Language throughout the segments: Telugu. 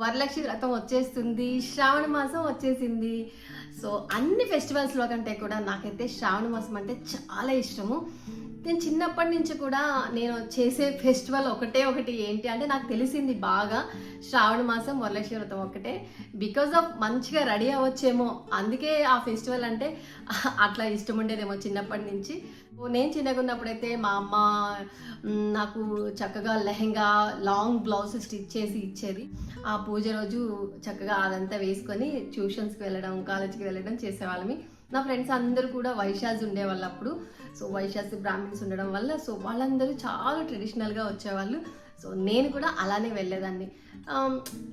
వరలక్ష్మి వ్రతం వచ్చేస్తుంది శ్రావణ మాసం వచ్చేసింది. సో అన్ని ఫెస్టివల్స్లో కంటే కూడా నాకైతే శ్రావణ మాసం అంటే చాలా ఇష్టము. నేను చిన్నప్పటి నుంచి కూడా నేను చేసే ఫెస్టివల్ ఒకటే ఒకటి ఏంటి అంటే నాకు తెలిసింది బాగా శ్రావణ మాసం వరలక్ష్మి వ్రతం ఒకటే. బికాజ్ ఆఫ్ మంచిగా రెడీ అవ్వచ్చేమో అందుకే ఆ ఫెస్టివల్ అంటే అట్లా ఇష్టం ఉండేదేమో చిన్నప్పటి నుంచి. నేను చిన్నగా ఉన్నప్పుడైతే మా అమ్మ నాకు చక్కగా లెహెంగా లాంగ్ బ్లౌజ్ స్టిచ్ చేసి ఇచ్చేది. ఆ పూజ రోజు చక్కగా అదంతా వేసుకొని ట్యూషన్స్కి వెళ్ళడం కాలేజ్కి వెళ్ళడం చేసేవాళ్ళమి. నా ఫ్రెండ్స్ అందరూ కూడా వైశాస్ ఉండేవాళ్ళు అప్పుడు సో వైశాస్ బ్రాహ్మిన్స్ ఉండడం వల్ల సో వాళ్ళందరూ చాలా ట్రెడిషనల్గా వచ్చేవాళ్ళు. సో నేను కూడా అలానే వెళ్ళేదాన్ని.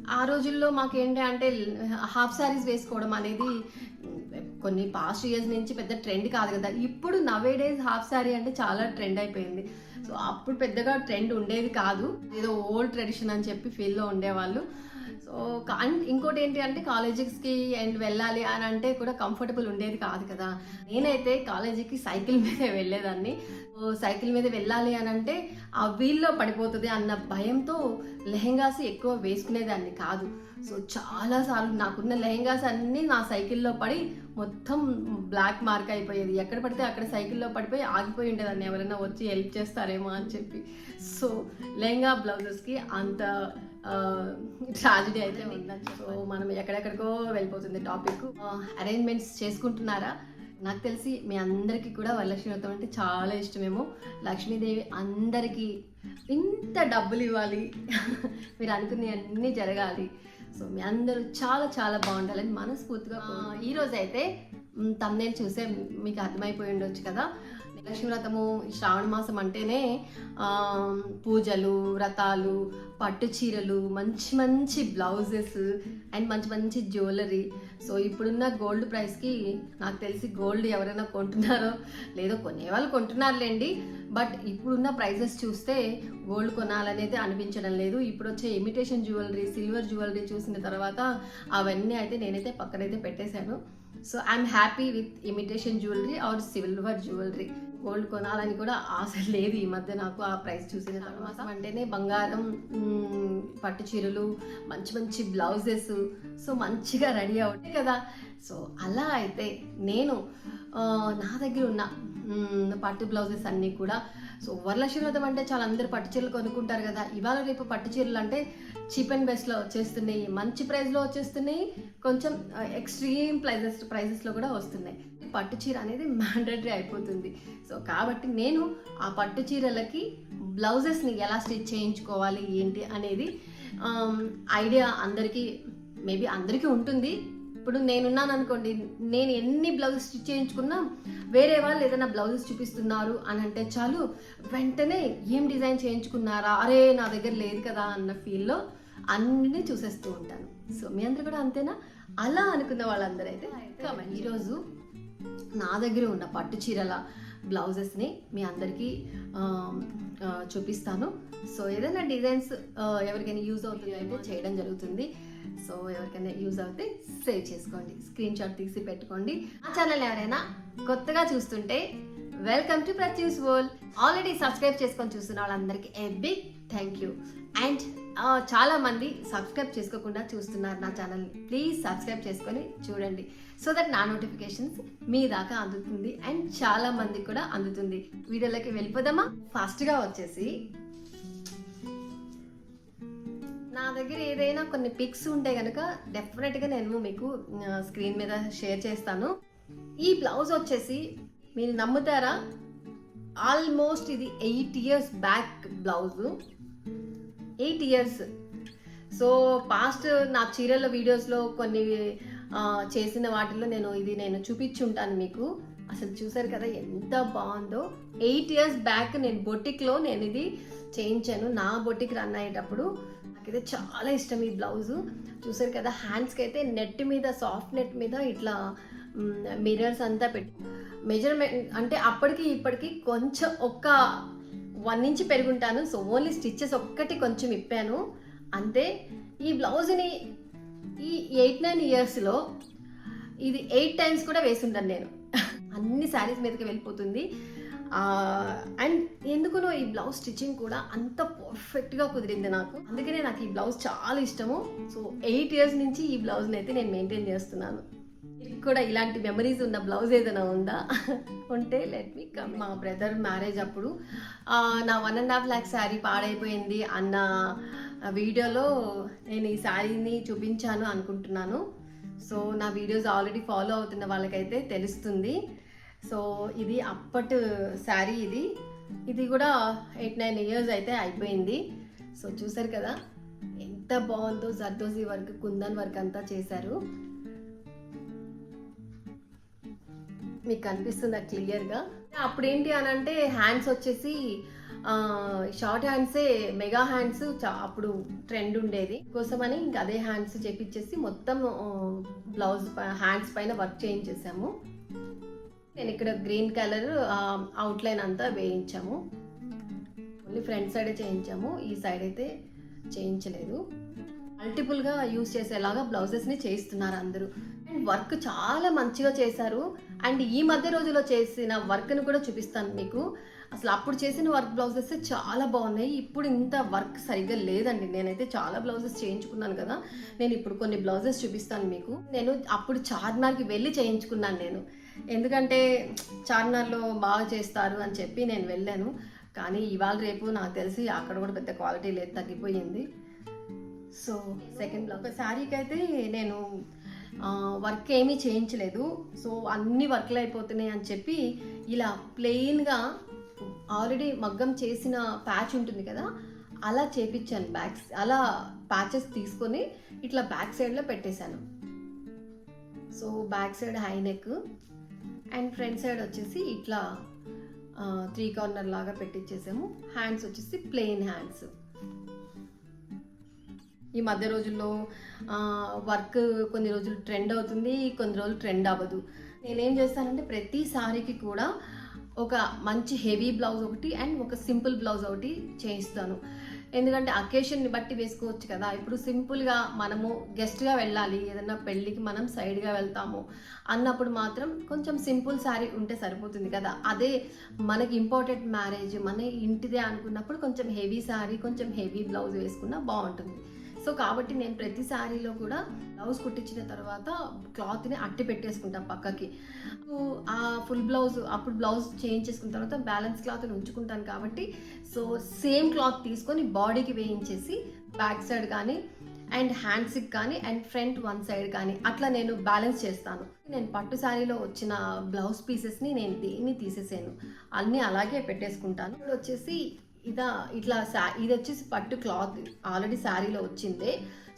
ఆ రోజుల్లో మాకేంటి అంటే హాఫ్ శారీస్ వేసుకోవడం అనేది కొన్ని పాస్ట్ ఇయర్స్ నుంచి పెద్ద ట్రెండ్ కాదు కదా. ఇప్పుడు నవే డేస్ హాఫ్ శారీ అంటే చాలా ట్రెండ్ అయిపోయింది. సో అప్పుడు పెద్దగా ట్రెండ్ ఉండేది కాదు. ఏదో ఓల్డ్ ట్రెడిషన్ అని చెప్పి ఫీల్లో ఉండేవాళ్ళు. సో అండ్ ఇంకోటి ఏంటి అంటే కాలేజెస్కి అండ్ వెళ్ళాలి అని అంటే కూడా కంఫర్టబుల్ ఉండేది కాదు కదా. నేనైతే కాలేజీకి సైకిల్ మీదే వెళ్ళేదాన్ని. సైకిల్ మీద వెళ్ళాలి అని అంటే ఆ వీల్లో పడిపోతుంది అన్న భయంతో లెహెంగాస్ ఎక్కువ వేసుకునేదాన్ని కాదు. సో చాలాసార్లు నాకున్న లెహెంగాస్ అన్నీ నా సైకిల్లో పడి మొత్తం బ్లాక్ మార్క్ అయిపోయేది. ఎక్కడ పడితే అక్కడ సైకిల్లో పడిపోయి ఆగిపోయి ఉండేదాన్ని. ఎవరైనా వచ్చి హెల్ప్ చేస్తారేమో అని చెప్పి. సో లెహంగా బ్లౌజెస్కి అంత ట్రాజడీ అయితే ఉందని సో మనం ఎక్కడెక్కడికో వెళ్ళిపోతుంది టాపిక్. అరేంజ్మెంట్స్ చేసుకుంటున్నారా? నాకు తెలిసి మీ అందరికీ కూడా వరలక్ష్మి వ్రతం అంటే చాలా ఇష్టమేమో. లక్ష్మీదేవి అందరికీ ఇంత డబ్బులు ఇవ్వాలి. మీరు అనుకునే అన్నీ జరగాలి. సో మీ అందరూ చాలా చాలా బాగుండాలని మనస్ఫూర్తిగా కోరు- ఈ రోజు అయితే తమ్నేలు చూసే మీకు అర్థమైపోయి ఉండొచ్చు కదా. లక్ష్మీ వ్రతము శ్రావణ మాసం అంటేనే పూజలు వ్రతాలు పట్టు చీరలు మంచి మంచి బ్లౌజెస్ అండ్ మంచి మంచి జ్యువెలరీ. సో ఇప్పుడున్న గోల్డ్ ప్రైస్కి నాకు తెలిసి గోల్డ్ ఎవరైనా కొంటున్నారో లేదో కొనేవాళ్ళు కొంటున్నారులేండి. బట్ ఇప్పుడున్న ప్రైజెస్ చూస్తే గోల్డ్ కొనాలనేది అనిపించడం లేదు. ఇప్పుడు వచ్చే ఇమిటేషన్ జ్యువెలరీ సిల్వర్ జ్యువెలరీ చూసిన తర్వాత అవన్నీ అయితే నేనైతే పక్కనైతే పెట్టేశాను. So I'm happy with imitation jewellery or silver jewellery. Gold కొనాలని కూడా ఆశ లేదు ఈ మధ్య నాకు ఆ ప్రైస్ చూసిన తర్వాత అంటేనే బంగారం పట్టు చీరలు మంచి మంచి బ్లౌజెస్. సో మంచిగా రెడీ అవుతాయి కదా. సో అలా అయితే నేను నా దగ్గర ఉన్న పట్టు బ్లౌజెస్ అన్నీ కూడా సో వరలక్ష్మి వ్రతం అంటే చాలా అందరు పట్టు చీరలు కొనుక్కుంటారు కదా. ఇవాళ రేపు పట్టు చీరలు అంటే చీప్ అండ్ బెస్ట్లో వచ్చేస్తున్నాయి మంచి ప్రైస్లో వచ్చేస్తున్నాయి కొంచెం ఎక్స్ట్రీమ్ ప్రైజెస్ ప్రైజెస్లో కూడా వస్తున్నాయి. పట్టు చీర అనేది మ్యాండటరీ అయిపోతుంది. సో కాబట్టి నేను ఆ పట్టు చీరలకి బ్లౌజెస్ని ఎలా స్టిచ్ చేయించుకోవాలి ఏంటి అనేది ఐడియా అందరికీ మేబీ అందరికీ ఉంటుంది. ఇప్పుడు నేనున్నాను అనుకోండి నేను ఎన్ని బ్లౌజెస్ స్టిచ్ చేయించుకున్నా వేరే వాళ్ళు ఏదైనా బ్లౌజెస్ చూపిస్తున్నారు అని అంటే చాలు వెంటనే ఏం డిజైన్ చేయించుకున్నారా? అరే నా దగ్గర లేదు కదా అన్న ఫీల్లో అన్నీ చూసేస్తూ ఉంటాను. సో మీ అందరు కూడా అంతేనా? అలా అనుకున్న వాళ్ళందరూ అయితే. ఈరోజు నా దగ్గర ఉన్న పట్టు చీరల బ్లౌజెస్ని మీ అందరికీ చూపిస్తాను. సో ఏదైనా డిజైన్స్ ఎవరికైనా యూజ్ అవుతుంది అయితే చేయడం జరుగుతుంది. సో ఎవరికైనా యూజ్ అవుతే సేవ్ చేసుకోండి. స్క్రీన్ షాట్ తీసి పెట్టుకోండి. ఆ ఛానల్ ఎవరైనా కొత్తగా చూస్తుంటే welcome to Pratyu's world. Already subscribe చేసుకొని చూస్తున్న వాళ్ళందరికీ a big thank you and చాలా మంది సబ్స్క్రైబ్ చేసుకోకుండా చూస్తున్నారు నా ఛానల్ని ప్లీజ్ సబ్స్క్రైబ్ చేసుకొని చూడండి. సో దట్ నా నోటిఫికేషన్స్ మీ దాకా అందుతుంది అండ్ చాలా మందికి కూడా అందుతుంది. వీడియోలోకి వెళ్ళిపోదామా? ఫాస్ట్గా వచ్చేసి. నా దగ్గర ఏదైనా కొన్ని పిక్స్ ఉంటే కనుక డెఫినెట్గా నేను మీకు స్క్రీన్ మీద షేర్ చేస్తాను. ఈ బ్లౌజ్ వచ్చేసి మీరు నమ్ముతారా? ఆల్మోస్ట్ ఇది eight years back blouse eight years. So past నా చీరల వీడియోస్లో కొన్ని చేసిన వాటిలో నేను ఇది నేను చూపించుంటాను మీకు. అసలు చూసారు కదా ఎంత బాగుందో. ఎయిట్ ఇయర్స్ బ్యాక్ నేను బొటిక్లో నేను ఇది చేయించాను. నా బొటిక్ రన్ అయ్యేటప్పుడు నాకైతే చాలా ఇష్టం ఈ బ్లౌజు. చూసారు కదా హ్యాండ్స్కి అయితే నెట్ మీద సాఫ్ట్ నెట్ మీద ఇట్లా మిర్రర్స్ అంతా పెట్టి మెజర్మెంట్ అంటే అప్పటికి ఇప్పటికి కొంచెం ఒక్క వన్ ఇంచ్ పెరుగుంటాను. సో ఓన్లీ స్టిచ్చెస్ ఒక్కటి కొంచెం ఇప్పాను. అంతే. ఈ బ్లౌజ్ని ఈ ఎయిట్ నైన్ ఇయర్స్లో ఇది ఎయిట్ టైమ్స్ కూడా వేసుంటాను నేను. అన్ని శారీస్ మీదకి వెళ్ళిపోతుంది. అండ్ ఎందుకునో ఈ బ్లౌజ్ స్టిచ్చింగ్ కూడా అంత పర్ఫెక్ట్గా కుదిరింది నాకు. అందుకనే నాకు ఈ బ్లౌజ్ చాలా ఇష్టము. సో ఎయిట్ ఇయర్స్ నుంచి ఈ బ్లౌజ్ని అయితే నేను మెయింటైన్ చేస్తున్నాను. కూడా ఇలాంటి మెమరీస్ ఉన్న బ్లౌజ్ ఏదైనా ఉందా? ఉంటే లెట్ మీ కమ్ మా బ్రదర్ మ్యారేజ్ అప్పుడు నా one and half lakh saree పాడైపోయింది అన్న వీడియోలో నేను ఈ శారీని చూపించాను అనుకుంటున్నాను. సో నా వీడియోస్ ఆల్రెడీ ఫాలో అవుతున్న వాళ్ళకైతే తెలుస్తుంది. సో ఇది అప్పటి శారీ ఇది. ఇది కూడా ఎయిట్ నైన్ ఇయర్స్ అయితే అయిపోయింది. సో చూసారు కదా? ఎంత బాగుందో జర్దోజీ వర్క్ కుందన్ వర్క్ అంతా చేశారు. మీకు కనిపిస్తుందా క్లియర్గా? అప్పుడు ఏంటి అని అంటే హ్యాండ్స్ వచ్చేసి షార్ట్ హ్యాండ్సే మెగా హ్యాండ్స్ చా- అప్పుడు ట్రెండ్ ఉండేది. కోసమని ఇంక అదే హ్యాండ్స్ చేపించేసి మొత్తం బ్లౌజ్ హ్యాండ్స్ పైన వర్క్ చేయించేసాము. నేను ఇక్కడ గ్రీన్ కలర్ అవుట్లైన్ అంతా వేయించాము. ఓన్లీ ఫ్రంట్ సైడే చేయించాము. ఈ సైడ్ అయితే చేయించలేదు. మల్టిపుల్గా యూస్ చేసేలాగా బ్లౌజెస్ని చేయిస్తున్నారు అందరూ. అండ్ వర్క్ చాలా మంచిగా చేశారు. అండ్ ఈ మధ్య రోజుల్లో చేసిన వర్క్ని కూడా చూపిస్తాను మీకు. అసలు అప్పుడు చేసిన వర్క్ బ్లౌజెస్ చాలా బాగున్నాయి. ఇప్పుడు ఇంత వర్క్ సరిగ్గా లేదండి. నేనైతే చాలా బ్లౌజెస్ చేయించుకున్నాను కదా. నేను ఇప్పుడు కొన్ని బ్లౌజెస్ చూపిస్తాను మీకు. నేను అప్పుడు చార్మినార్కి వెళ్ళి చేయించుకున్నాను నేను. ఎందుకంటే చార్మినార్లో బాగా చేస్తారు అని చెప్పి నేను వెళ్ళాను. కానీ ఇవాళ రేపు నాకు తెలిసి అక్కడ కూడా పెద్ద క్వాలిటీ లేదు తగ్గిపోయింది. సో సెకండ్ బ్లౌజ్ శారీకి అయితే నేను వర్క్ ఏమీ చేయించలేదు. సో అన్ని వర్క్లు అయిపోతున్నాయి అని చెప్పి ఇలా ప్లెయిన్గా ఆల్రెడీ మగ్గం చేసిన ప్యాచ్ ఉంటుంది కదా అలా చేపించాను బ్యాక్స్ అలా ప్యాచెస్ తీసుకొని ఇట్లా బ్యాక్ సైడ్లో పెట్టేశాను. So back side high neck and front side వచ్చేసి ఇట్లా త్రీ కార్నర్ లాగా పెట్టించేసాము హ్యాండ్స్ వచ్చేసి ప్లెయిన్ హ్యాండ్స్ ఈ మధ్య రోజుల్లో వర్క్ కొన్ని రోజులు ట్రెండ్ అవుతుంది కొన్ని రోజులు ట్రెండ్ అవ్వదు. నేనేం చేస్తానంటే ప్రతి సారీకి కూడా ఒక మంచి హెవీ బ్లౌజ్ ఒకటి అండ్ ఒక సింపుల్ బ్లౌజ్ ఒకటి చేయిస్తాను. ఎందుకంటే అకేషన్ని బట్టి వేసుకోవచ్చు కదా. ఇప్పుడు సింపుల్గా మనము గెస్ట్గా వెళ్ళాలి ఏదన్నా పెళ్ళికి మనం సైడ్గా వెళ్తాము అన్నప్పుడు మాత్రం కొంచెం సింపుల్ శారీ ఉంటే సరిపోతుంది కదా. అదే మనకి ఇంపార్టెంట్ మ్యారేజ్ మన ఇంటిదే అనుకున్నప్పుడు కొంచెం హెవీ శారీ కొంచెం హెవీ బ్లౌజ్ వేసుకున్నా బాగుంటుంది. సో కాబట్టి నేను ప్రతి శారీలో కూడా బ్లౌజ్ కుట్టించిన తర్వాత క్లాత్ని అట్టి పెట్టేసుకుంటాను పక్కకి. ఆ ఫుల్ బ్లౌజ్ అప్పుడు బ్లౌజ్ చేంజ్ చేసుకున్న తర్వాత బ్యాలెన్స్ క్లాత్ని ఉంచుకుంటాను కాబట్టి సో సేమ్ క్లాత్ తీసుకొని బాడీకి వేయించేసి బ్యాక్ సైడ్ కానీ అండ్ హ్యాండ్స్కి కానీ అండ్ ఫ్రంట్ వన్ సైడ్ కానీ అట్లా నేను బ్యాలెన్స్ చేస్తాను. నేను పట్టు శారీలో వచ్చిన బ్లౌజ్ పీసెస్ని నేను దేన్ని తీసేసాను? అన్నీ అలాగే పెట్టేసుకుంటాను. ఇప్పుడు వచ్చేసి ఇదా ఇట్లా శా ఇది వచ్చేసి పట్టు క్లాత్. ఆల్రెడీ శారీలో వచ్చిందే.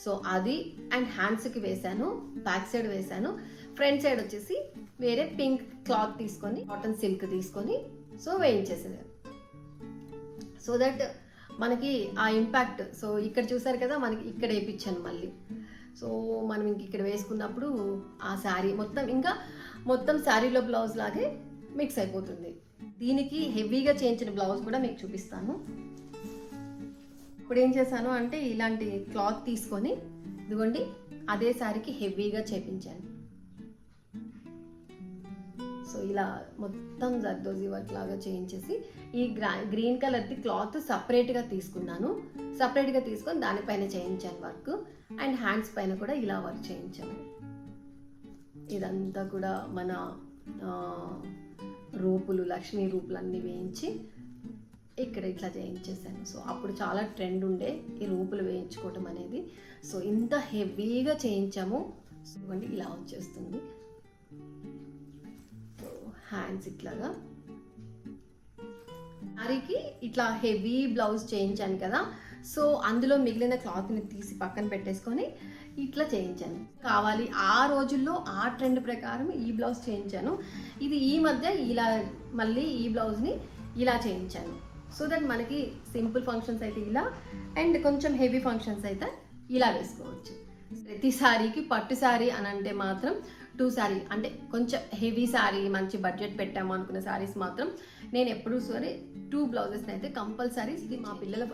సో అది అండ్ హ్యాండ్స్కి వేశాను బ్యాక్ సైడ్ వేశాను. ఫ్రంట్ సైడ్ వచ్చేసి వేరే పింక్ క్లాత్ తీసుకొని కాటన్ సిల్క్ తీసుకొని సో వేయించేసేది. సో దట్ మనకి ఆ ఇంపాక్ట్ సో ఇక్కడ చూసారు కదా మనకి ఇక్కడ వేయించాను మళ్ళీ. సో మనం ఇంక ఇక్కడ వేసుకున్నప్పుడు ఆ శారీ మొత్తం ఇంకా మొత్తం శారీలో బ్లౌజ్ లాగే మిక్స్ అయిపోతుంది. దీనికి హెవీగా చేయించిన బ్లౌజ్ కూడా మీకు చూపిస్తాను. ఇప్పుడు ఏం చేశాను అంటే ఇలాంటి క్లాత్ తీసుకొని ఇదిగోండి అదే శారీకి హెవీగా చేపించాను. సో ఇలా మొత్తం జర్దోజీ వర్క్ లాగా చేయించేసి ఈ గ్రా గ్రీన్ కలర్ది క్లాత్ సపరేట్గా తీసుకున్నాను. సపరేట్గా తీసుకొని దానిపైన చేయించాను వర్క్. అండ్ హ్యాండ్స్ పైన కూడా ఇలా వర్క్ చేయించాను. ఇదంతా కూడా మన రూపులు లక్ష్మీ రూపులు అన్నీ వేయించి ఇక్కడ ఇట్లా చేయించేసాను. సో అప్పుడు చాలా ట్రెండ్ ఉండే ఈ రూపులు వేయించుకోవటం అనేది. సో ఇంత హెవీగా చేయించాము. చూడండి ఇవ్వండి ఇలా వచ్చేస్తుంది. సో హ్యాండ్స్ ఇట్లాగా. శారీకి ఇట్లా హెవీ బ్లౌజ్ చేయించాను కదా. సో అందులో మిగిలిన క్లాత్ని తీసి పక్కన పెట్టేసుకొని ఇట్లా చేయించాను. కావాలి ఆ రోజుల్లో ఆ ట్రెండ్ ప్రకారం ఈ బ్లౌజ్ చేయించాను. ఇది ఈ మధ్య ఇలా మళ్ళీ ఈ బ్లౌజ్ని ఇలా చేయించాను. సో దట్ మనకి సింపుల్ ఫంక్షన్స్ అయితే ఇలా అండ్ కొంచెం హెవీ ఫంక్షన్స్ అయితే ఇలా వేసుకోవచ్చు. ప్రతి సారీకి పట్టు సారీ అని అంటే మాత్రం టూ శారీ అంటే కొంచెం హెవీ శారీ మంచి బడ్జెట్ పెట్టాము అనుకున్న శారీస్ మాత్రం నేను ఎప్పుడూ సరే టూ బ్లౌజెస్ని అయితే కంపల్సరీ ఇది మా పిల్లల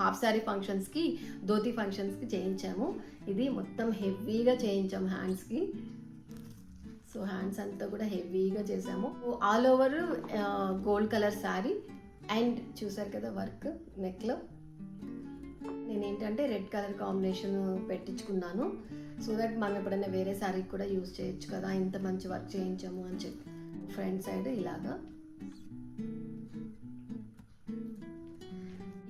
హాఫ్ శారీ ఫంక్షన్స్కి ధోతి ఫంక్షన్స్కి చేయించాము. ఇది మొత్తం హెవీగా చేయించాము హ్యాండ్స్కి. సో హ్యాండ్స్ అంతా కూడా హెవీగా చేసాము all over gold colour saree and చూసారు కదా వర్క్ నెక్లో. నేను ఏంటంటే రెడ్ కలర్ కాంబినేషన్ పెట్టించుకున్నాను. సో దట్ మనం ఎప్పుడైనా వేరే శారీకి కూడా యూజ్ చేయొచ్చు కదా ఇంత మంచి వర్క్ చేయించాము అని చెప్పి. ఫ్రంట్ సైడ్ ఇలాగా.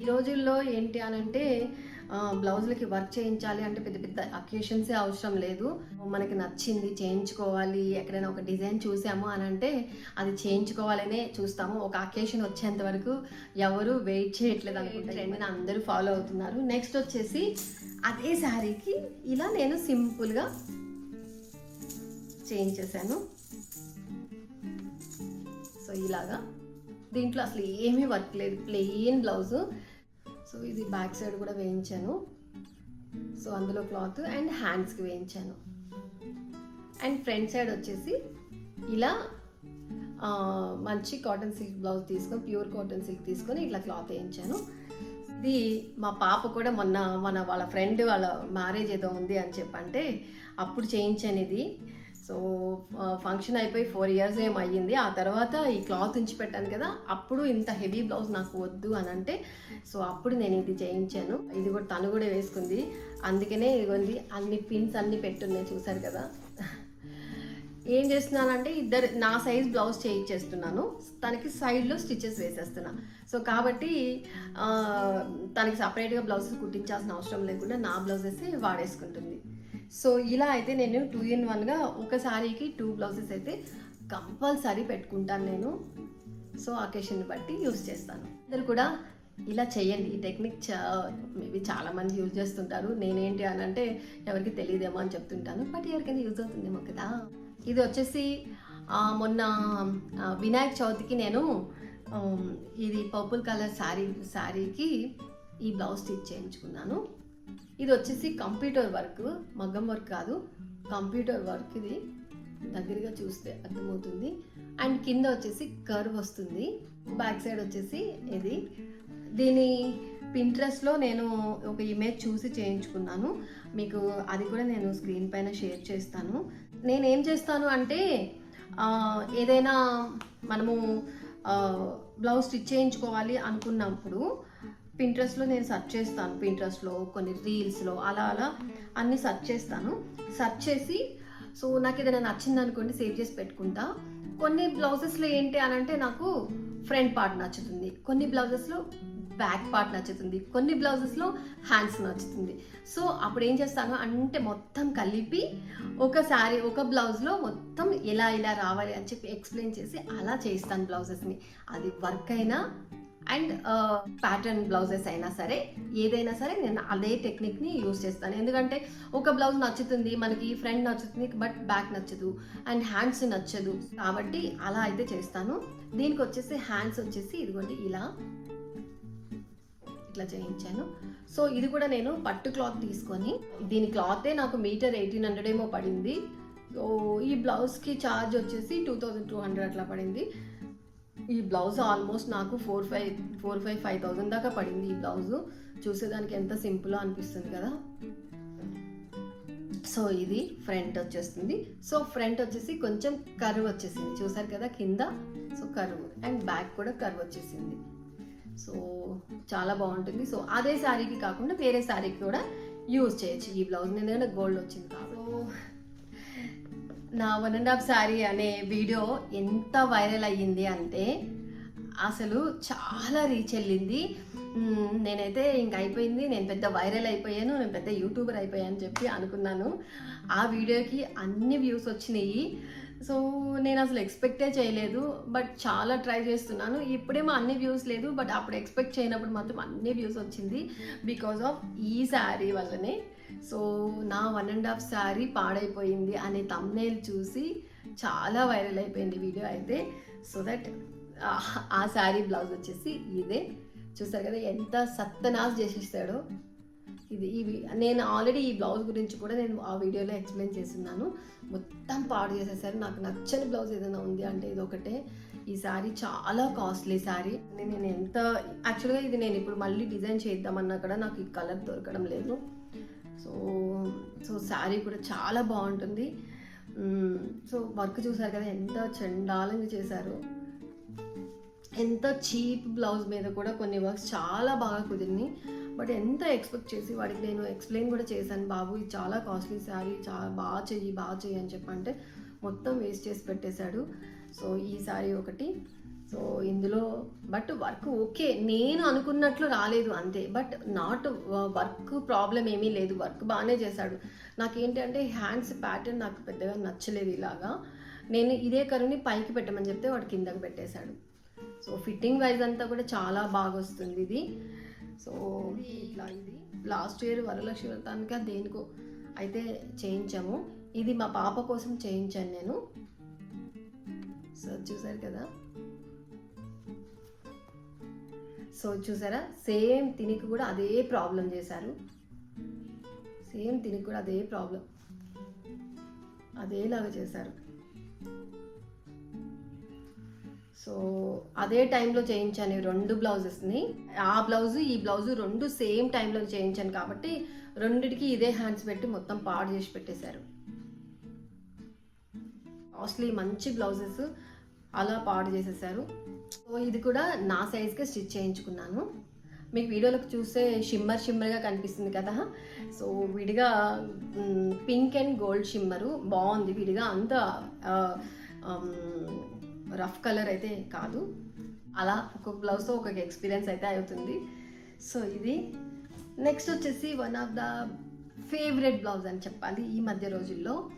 ఈ రోజుల్లో ఏంటి అని అంటే బ్లౌజులకి వర్క్ చేయించాలి అంటే పెద్ద పెద్ద అకేషన్సే అవసరం లేదు. మనకి నచ్చింది చేయించుకోవాలి ఎక్కడైనా ఒక డిజైన్ చూసాము అని అంటే అది చేయించుకోవాలనే చూస్తాము. ఒక అకేషన్ వచ్చేంత వరకు ఎవరు వెయిట్ చేయట్లేదు అనుకుంటా. అందరూ ఫాలో అవుతున్నారు. నెక్స్ట్ వచ్చేసి అదే శారీకి ఇలా నేను సింపుల్గా చేయించేసాను. సో ఇలాగా. దీంట్లో అసలు ఏమీ వర్క్ లేదు. ప్లెయిన్ బ్లౌజ్ సో ఇది బ్యాక్ సైడ్ కూడా వేయించాను. సో అందులో క్లాత్ అండ్ హ్యాండ్స్కి వేయించాను. అండ్ ఫ్రంట్ సైడ్ వచ్చేసి ఇలా మంచి కాటన్ సిల్క్ బ్లౌజ్ తీసుకొని ప్యూర్ కాటన్ సిల్క్ తీసుకొని ఇట్లా క్లాత్ వేయించాను. ఇది మా పాప కూడా మొన్న మన వాళ్ళ ఫ్రెండ్ వాళ్ళ మ్యారేజ్ ఏదో ఉంది అని చెప్పంటే అప్పుడు చేయించాను ఇది. సో ఫంక్షన్ అయిపోయి ఫోర్ ఇయర్స్ ఏం ఆ తర్వాత ఈ క్లాత్ ఉంచి పెట్టాను కదా అప్పుడు ఇంత హెవీ బ్లౌజ్ నాకు వద్దు అని అంటే సో అప్పుడు నేను ఇది చేయించాను. ఇది కూడా తను కూడా వేసుకుంది. అందుకనే ఇదిగోంది అన్ని పిన్స్ అన్ని పెట్టున్నాయి చూసారు కదా. ఏం చేస్తున్నానంటే ఇద్దరు నా సైజ్ బ్లౌజ్ చేయించేస్తున్నాను. తనకి సైడ్లో స్టిచెస్ వేసేస్తున్నా. సో కాబట్టి తనకి సపరేట్గా బ్లౌజెస్ కుట్టించాల్సిన అవసరం లేకుండా నా బ్లౌజెస్ వాడేసుకుంటుంది. సో ఇలా అయితే నేను టూ ఇన్ వన్గా ఒక శారీకి టూ బ్లౌజెస్ అయితే కంపల్సరీ పెట్టుకుంటాను నేను. సో అకేషన్ బట్టి యూస్ చేస్తాను. ఇద్దరు కూడా ఇలా చేయండి. ఈ టెక్నిక్ చా మేబీ చాలామంది యూజ్ చేస్తుంటారు. నేనేంటి అని అంటే ఎవరికి తెలియదేమో అని చెప్తుంటాను. బట్ ఎవరికైనా యూజ్ అవుతుందేమో కదా. ఇది వచ్చేసి మొన్న వినాయక చవితికి నేను ఇది పర్పుల్ కలర్ శారీ శారీకి ఈ బ్లౌజ్ స్టిచ్ చేయించుకున్నాను. ఇది వచ్చేసి కంప్యూటర్ వర్క్ మగ్గం వర్క్ కాదు. కంప్యూటర్ వర్క్ ఇది. దగ్గరగా చూస్తే అర్థమవుతుంది. అండ్ కింద వచ్చేసి కర్వ్ వస్తుంది. బ్యాక్ సైడ్ వచ్చేసి ఇది. దీని పింట్రెస్ట్లో నేను ఒక ఇమేజ్ చూసి చేయించుకున్నాను. మీకు అది కూడా నేను స్క్రీన్ పైన షేర్ చేస్తాను. నేను ఏం చేస్తాను అంటే ఏదైనా మనము బ్లౌజ్ స్టిచ్ చేయించుకోవాలి అనుకున్నప్పుడు పింట్రెస్ట్లో నేను సెర్చ్ చేస్తాను. పింట్రెస్ట్లో కొన్ని రీల్స్లో అలా అలా అన్ని సెర్చ్ చేస్తాను. సెర్చ్ చేసి సో నాకు ఏదైనా నచ్చింది అనుకోండి సేవ్ చేసి పెట్టుకుంటా. కొన్ని బ్లౌజెస్లో ఏంటి అని అంటే నాకు ఫ్రంట్ పార్ట్ నచ్చుతుంది. కొన్ని బ్లౌజెస్లో బ్యాక్ పార్ట్ నచ్చుతుంది. కొన్ని బ్లౌజెస్లో హ్యాండ్స్ నచ్చుతుంది. సో అప్పుడు ఏం చేస్తాను అంటే మొత్తం కలిపి ఒక శారీ ఒక బ్లౌజ్లో మొత్తం ఎలా ఇలా రావాలి అని చెప్పి ఎక్స్ప్లెయిన్ చేసి అలా చేస్తాను బ్లౌజెస్ని. అది వర్క్ అయినా అండ్ ప్యాటర్న్ బ్లౌజెస్ అయినా సరే ఏదైనా సరే నేను అదే టెక్నిక్ని యూస్ చేస్తాను. ఎందుకంటే ఒక బ్లౌజ్ నచ్చుతుంది మనకి ఫ్రంట్ నచ్చుతుంది బట్ బ్యాక్ నచ్చదు అండ్ హ్యాండ్స్ నచ్చదు. కాబట్టి అలా అయితే చేస్తాను. దీనికి వచ్చేసి హ్యాండ్స్ వచ్చేసి ఇదిగోండి ఇలా. ఇట్లా చేయించాను. సో ఇది కూడా నేను పట్టు క్లాత్ తీసుకొని దీని క్లాతే నాకు మీటర్ ఎయిటీన్ హండ్రెడ్ ఏమో పడింది. సో ఈ బ్లౌజ్కి ఛార్జ్ వచ్చేసి టూ థౌజండ్ టూ హండ్రెడ్ అట్లా పడింది. ఈ బ్లౌజ్ ఆల్మోస్ట్ నాకు four five four five five thousand దాకా పడింది ఈ బ్లౌజ్. చూసేదానికి ఎంత సింపుల్ అనిపిస్తుంది కదా. సో ఇది ఫ్రంట్ వచ్చేస్తుంది. సో ఫ్రంట్ వచ్చేసి కొంచెం కర్వ్ వచ్చేసింది. చూసారు కదా కింద? So curve. అండ్ బ్యాక్ కూడా కర్వ్ వచ్చేసింది. సో చాలా బాగుంటుంది. సో అదే శారీకి కాకుండా వేరే శారీకి కూడా యూజ్ చేయొచ్చు ఈ బ్లౌజ్. ఎందుకంటే గోల్డ్ వచ్చింది కాబట్టి. సో నా వన్ అండ్ హాఫ్ శారీ అనే వీడియో ఎంత వైరల్ అయ్యింది అంటే అసలు చాలా రీచ్ వెళ్ళింది. నేనైతే ఇంక అయిపోయింది. నేను పెద్ద వైరల్ అయిపోయాను. నేను పెద్ద యూట్యూబర్ అయిపోయాను చెప్పి అనుకున్నాను. ఆ వీడియోకి అన్ని వ్యూస్ వచ్చినాయి. సో నేను అసలు ఎక్స్పెక్టే చేయలేదు. బట్ చాలా ట్రై చేస్తున్నాను. ఇప్పుడేమో అన్ని వ్యూస్ లేదు. బట్ అప్పుడు ఎక్స్పెక్ట్ చేయనప్పుడు మాత్రం అన్ని వ్యూస్ వచ్చింది. బికాజ్ ఆఫ్ ఈ శారీ వల్లనే. సో నా వన్ అండ్ హాఫ్ శారీ పాడైపోయింది అనే తమ్నేల్ చూసి చాలా వైరల్ అయిపోయింది వీడియో అయితే. సో దట్ ఆ శారీ బ్లౌజ్ వచ్చేసి ఇదే. చూస్తారు కదా ఎంత సత్తనాస్ చేసేస్తాడో ఇది ఇవి నేను ఆల్రెడీ ఈ బ్లౌజ్ గురించి కూడా నేను ఆ వీడియోలో ఎక్స్ప్లెయిన్ చేస్తున్నాను. మొత్తం పాడు చేసేసారు. నాకు నచ్చని బ్లౌజ్ ఏదైనా ఉంది అంటే ఇది ఒకటే. ఈ శారీ చాలా కాస్ట్లీ శారీ. నేను ఎంత యాక్చువల్గా ఇది నేను ఇప్పుడు మళ్ళీ డిజైన్ చేద్దామన్నా కూడా నాకు ఈ కలర్ దొరకడం లేదు. సో సో శారీ కూడా చాలా బాగుంటుంది. సో వర్క్ చూసారు కదా ఎంత చండాలంగా చేశారు. ఎంత చీప్ బ్లౌజ్ మీద కూడా కొన్ని వర్క్స్ చాలా బాగా కుదిరినాయి. బట్ ఎంత ఎక్స్పెక్ట్ చేసి వాడికి నేను ఎక్స్ప్లెయిన్ కూడా చేశాను బాబు ఇది చాలా కాస్ట్లీ శారీ చాలా బాగా చెయ్యి బాగా చెయ్యి అని చెప్పంటే మొత్తం వేస్ట్ చేసి పెట్టేశాడు. సో ఈ శారీ ఒకటి. సో ఇందులో బట్ వర్క్ ఓకే నేను అనుకున్నట్లు రాలేదు అంతే. బట్ నాట్ వర్క్ ప్రాబ్లం ఏమీ లేదు. వర్క్ బాగానే చేశాడు. నాకేంటంటే హ్యాండ్స్ ప్యాటర్న్ నాకు పెద్దగా నచ్చలేదు ఇలాగా. నేను ఇదే కరుని పైకి పెట్టమని చెప్తే వాడు కిందకి పెట్టేశాడు. సో ఫిట్టింగ్ వైజ్ అంతా కూడా చాలా బాగా వస్తుంది ఇది. సో ఇట్లా ఇది. లాస్ట్ ఇయర్ వరలక్ష్మి వ్రతానికి దేనికో అయితే చేయించాము. ఇది మా పాప కోసం చేయించాను నేను. సో చూసారు కదా? సో చూసారా? సేమ్ తినికి కూడా అదే ప్రాబ్లం చేశారు. సేమ్ తినికి కూడా అదే ప్రాబ్లం. అదేలాగా చేశారు. సో అదే టైంలో చేయించాను రెండు బ్లౌజెస్ని. ఆ బ్లౌజ్ ఈ బ్లౌజ్ రెండు సేమ్ టైంలో చేయించాను కాబట్టి రెండిటికి ఇదే హ్యాండ్స్ పెట్టి మొత్తం పాడు చేసి పెట్టేశారు. కాస్ట్లీ మంచి బ్లౌజెస్ అలా పాడు చేసేసారు. ఇది కూడా నా సైజ్కి స్టిచ్ చేయించుకున్నాను. మీకు వీడియోలోకి చూస్తే షిమ్మర్ షిమ్మర్గా కనిపిస్తుంది కదా? సో విడిగా పింక్ అండ్ గోల్డ్ షిమ్మరు బాగుంది విడిగా అంత రఫ్ కలర్ అయితే కాదు. అలా ఒక బ్లౌజ్తో ఒక ఎక్స్పీరియన్స్ అయితే అవుతుంది. సో ఇది. నెక్స్ట్ వచ్చేసి one of the favourite blouse అని చెప్పాలి ఈ మధ్య రోజుల్లో.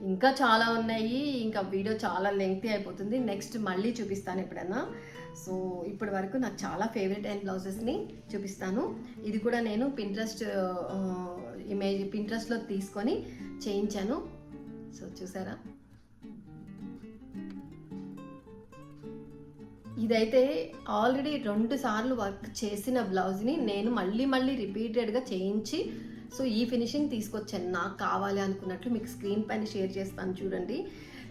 ఇంకా చాలా ఉన్నాయి ఇంకా వీడియో చాలా లెంగ్తీ అయిపోతుంది. నెక్స్ట్ మళ్ళీ చూపిస్తాను ఎప్పుడైనా. సో ఇప్పటి వరకు నాకు చాలా ఫేవరెట్ అయిన బ్లౌజెస్ని చూపిస్తాను. ఇది కూడా నేను పింట్రెస్ట్ ఇమేజ్ పింట్రెస్ట్లో తీసుకొని చేయించాను. సో చూసారా? ఇదైతే ఆల్రెడీ రెండు సార్లు వర్క్ చేసిన బ్లౌజ్ని నేను మళ్ళీ మళ్ళీ రిపీటెడ్గా చేయించి సో ఈ ఫినిషింగ్ తీసుకొచ్చాను. నాకు కావాలి అనుకున్నట్లు మీకు స్క్రీన్ పైన షేర్ చేస్తాను చూడండి.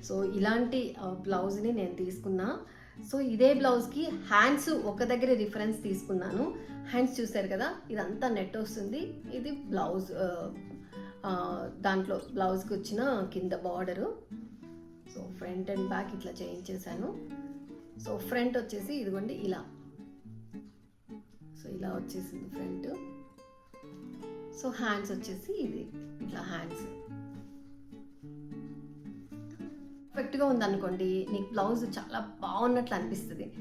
సో ఇలాంటి బ్లౌజ్ని నేను తీసుకున్నా. సో ఇదే బ్లౌజ్కి హ్యాండ్స్ ఒక దగ్గర రిఫరెన్స్ తీసుకున్నాను. హ్యాండ్స్ చూసారు కదా ఇదంతా నెట్ వస్తుంది. ఇది బ్లౌజ్ దాంట్లో బ్లౌజ్కి వచ్చిన కింద border. So front and back ఇట్లా చేయించేసాను సో ఫ్రంట్ వచ్చేసి ఇదిగోండి ఇలా. సో ఇలా వచ్చేసింది ఫ్రంట్. సో హ్యాండ్స్ వచ్చేసి ఇది ఇట్లా హ్యాండ్స్. పర్ఫెక్ట్గా ఉందనుకోండి నీకు బ్లౌజ్ చాలా బాగున్నట్లు అనిపిస్తుంది.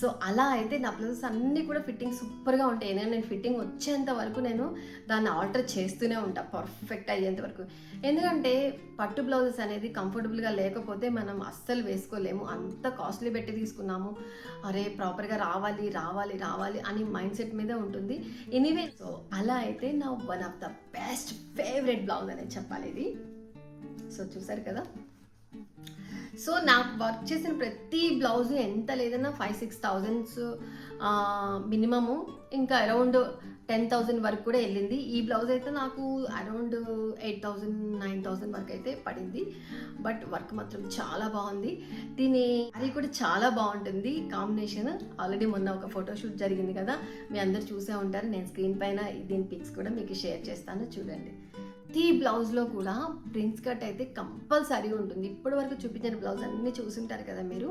సో అలా అయితే నా బ్లౌజెస్ అన్నీ కూడా ఫిట్టింగ్ సూపర్గా ఉంటాయి. నేను నేను ఫిట్టింగ్ వచ్చేంత వరకు నేను దాన్ని ఆల్టర్ చేస్తూనే ఉంటాను పర్ఫెక్ట్ అయ్యేంత వరకు. ఎందుకంటే పట్టు బ్లౌజెస్ అనేది కంఫర్టబుల్గా లేకపోతే మనం అస్సలు వేసుకోలేము. అంత కాస్ట్లీ పెట్టి తీసుకున్నాము. అరే ప్రాపర్గా రావాలి రావాలి రావాలి అని మైండ్ సెట్ మీద ఉంటుంది. ఎనీవే సో అలా అయితే నా one of the best favourite blouse అనేది చెప్పాలి ఇది. సో చూసారు కదా? సో నాకు వర్క్ చేసిన ప్రతి బ్లౌజ్ ఎంత లేదన్నా ఫైవ్ సిక్స్ థౌజండ్స్ మినిమము. ఇంకా అరౌండ్ టెన్ థౌజండ్ వరకు కూడా వెళ్ళింది. ఈ బ్లౌజ్ అయితే నాకు around eight thousand nine thousand వరకు అయితే పడింది. బట్ వర్క్ మాత్రం చాలా బాగుంది. దీని అది కూడా చాలా బాగుంటుంది. కాంబినేషన్ ఆల్రెడీ మొన్న ఒక ఫోటోషూట్ జరిగింది కదా. మీ అందరు చూసే ఉంటారు. నేను స్క్రీన్ పైన దీని పిక్స్ కూడా మీకు షేర్ చేస్తాను. చూడండి. ప్రతి బ్లౌజ్లో కూడా ప్రిన్స్ కట్ అయితే కంపల్సరీ ఉంటుంది. ఇప్పటి వరకు చూపించిన బ్లౌజ్ అన్నీ చూసుంటారు కదా మీరు.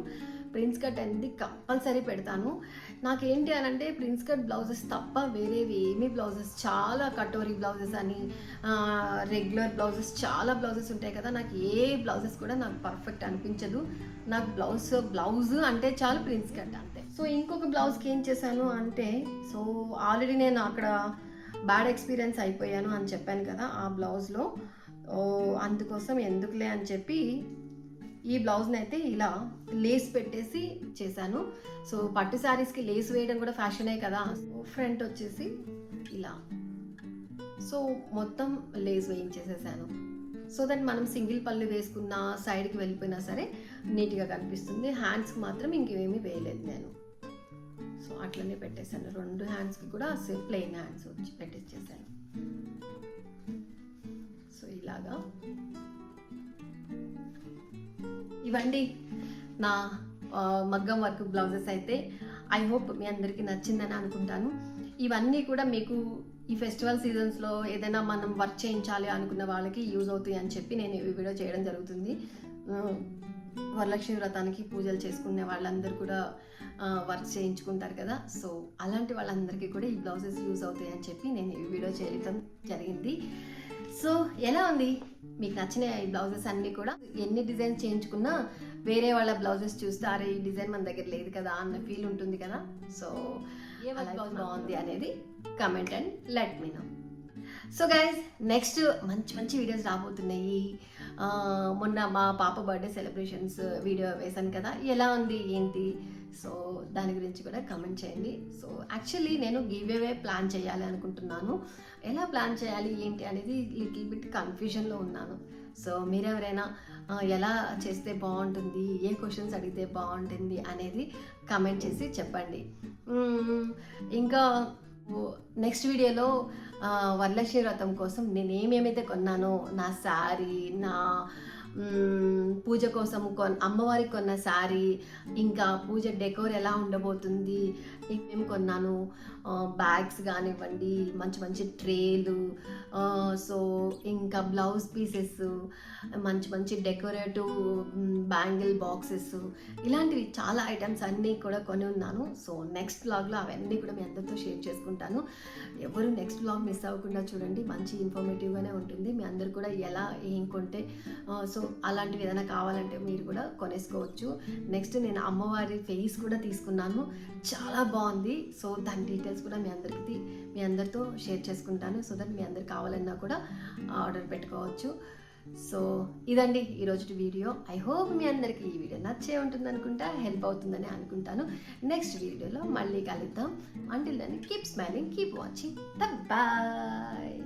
ప్రిన్స్ కట్ అనేది కంపల్సరీ పెడతాను. నాకేంటి అని అంటే ప్రిన్స్ కట్ బ్లౌజెస్ తప్ప వేరేవి ఏమీ బ్లౌజెస్ చాలా కటోరీ బ్లౌజెస్ అని రెగ్యులర్ బ్లౌజెస్ చాలా బ్లౌజెస్ ఉంటాయి కదా. నాకు ఏ బ్లౌజెస్ కూడా నాకు పర్ఫెక్ట్ అనిపించదు. నాకు బ్లౌజ్ బ్లౌజ్ అంటే చాలు ప్రిన్స్ కట్ అంతే. సో ఇంకొక బ్లౌజ్కి ఏం చేశాను అంటే సో ఆల్రెడీ నేను అక్కడ బ్యాడ్ ఎక్స్పీరియన్స్ అయిపోయాను అని చెప్పాను కదా ఆ బ్లౌజ్లో అందుకోసం ఎందుకులే అని చెప్పి ఈ బ్లౌజ్ని అయితే ఇలా లేస్ పెట్టేసి చేశాను. సో పట్టు శారీస్కి లేస్ వేయడం కూడా ఫ్యాషనే కదా. ఫ్రంట్ వచ్చేసి ఇలా. సో మొత్తం లేస్ వేయించేసేసాను. సో దట్ మనం సింగిల్ పళ్ళు వేసుకున్న సైడ్కి వెళ్ళిపోయినా సరే నీట్గా కనిపిస్తుంది. హ్యాండ్స్కి మాత్రం ఇంకేమీ వేయలేదు నేను. సో అట్లనే పెట్టేశాను. రెండు హ్యాండ్స్కి కూడా సేమ్ ప్లెయిన్ హ్యాండ్స్ వచ్చి పెట్టించేసాను సో ఇలాగా. ఇవండి నా మగ్గం వర్క్ బ్లౌజెస్ అయితే ఐ హోప్ మీ అందరికీ నచ్చిందని అనుకుంటాను. ఇవన్నీ కూడా మీకు ఈ ఫెస్టివల్ సీజన్స్లో ఏదైనా మనం వర్క్ చేయించాలి అనుకున్న వాళ్ళకి యూజ్ అవుతాయి అని చెప్పి నేను ఈ వీడియో చేయడం జరుగుతుంది. వరలక్ష్మి వ్రతానికి పూజలు చేసుకునే వాళ్ళందరూ కూడా వర్క్ చేయించుకుంటారు కదా. సో అలాంటి వాళ్ళందరికీ కూడా ఈ బ్లౌజెస్ యూజ్ అవుతాయి అని చెప్పి నేను ఈ వీడియో చేయడం జరిగింది. సో ఎలా ఉంది? మీకు నచ్చిన ఈ బ్లౌజెస్ అన్నీ కూడా? ఎన్ని డిజైన్స్ చేయించుకున్నా వేరే వాళ్ళ బ్లౌజెస్ చూస్తే అరే ఈ డిజైన్ మన దగ్గర లేదు కదా అన్న ఫీల్ ఉంటుంది కదా. సో ఏ బ్లౌజ్ బాగుంది అనేది comment and let me know. So guys next మంచి మంచి వీడియోస్ రాబోతున్నాయి. మొన్న మా పాప బర్త్డే సెలబ్రేషన్స్ వీడియో వేశాను కదా ఎలా ఉంది ఏంటి? సో దాని గురించి కూడా కమెంట్ చేయండి. సో యాక్చువల్లీ నేను గివ్ అవే ప్లాన్ చేయాలి అనుకుంటున్నాను. ఎలా ప్లాన్ చేయాలి ఏంటి అనేది లిటిల్ బిట్ కన్ఫ్యూజన్లో ఉన్నాను. సో మీరెవరైనా ఎలా చేస్తే బాగుంటుంది ఏ క్వశ్చన్స్ అడిగితే బాగుంటుంది అనేది కమెంట్ చేసి చెప్పండి. ఇంకా నెక్స్ట్ వీడియోలో వరలక్ష్మి వ్రతం కోసం నేను ఏమేమైతే కొన్నానో నా శారీ నా పూజ కోసం కొన్ అమ్మవారికి కొన్న శారీ ఇంకా పూజ డెకోర్ ఎలా ఉండబోతుంది ఏమేమి కొన్నాను. బ్యాగ్స్ కానివ్వండి మంచి మంచి ట్రేలు సో ఇంకా బ్లౌజ్ పీసెస్ మంచి మంచి డెకరేటివ్ బ్యాంగిల్ బాక్సెస్ ఇలాంటివి చాలా ఐటమ్స్ అన్నీ కూడా కొని ఉన్నాను. సో నెక్స్ట్ బ్లాగ్లో అవన్నీ కూడా మీ అందరితో షేర్ చేసుకుంటాను. ఎవరు నెక్స్ట్ బ్లాగ్ మిస్ అవ్వకుండా చూడండి మంచి ఇన్ఫర్మేటివ్గానే ఉంటుంది. మీ అందరు కూడా ఎలా ఏం కొంటే సో అలాంటివి ఏదైనా కావాలంటే మీరు కూడా కొనేసుకోవచ్చు. నెక్స్ట్ నేను అమ్మవారి ఫేస్ కూడా తీసుకున్నాను. చాలా బాగుంది. సో దాని డీటెయిల్స్ కూడా మీ అందరికి మీ అందరితో షేర్ చేసుకుంటాను. సో దట్ మీ అందరికి కావాలన్నా కూడా ఆర్డర్ పెట్టుకోవచ్చు. సో ఇదండి ఈరోజు వీడియో ఐ హోప్ మీ అందరికీ ఈ వీడియో నచ్చే ఉంటుంది అనుకుంటా హెల్ప్ అవుతుందని అనుకుంటాను. నెక్స్ట్ వీడియోలో మళ్ళీ కలుద్దాం. అంటిల్ దాన్ని keep smiling keep watching bye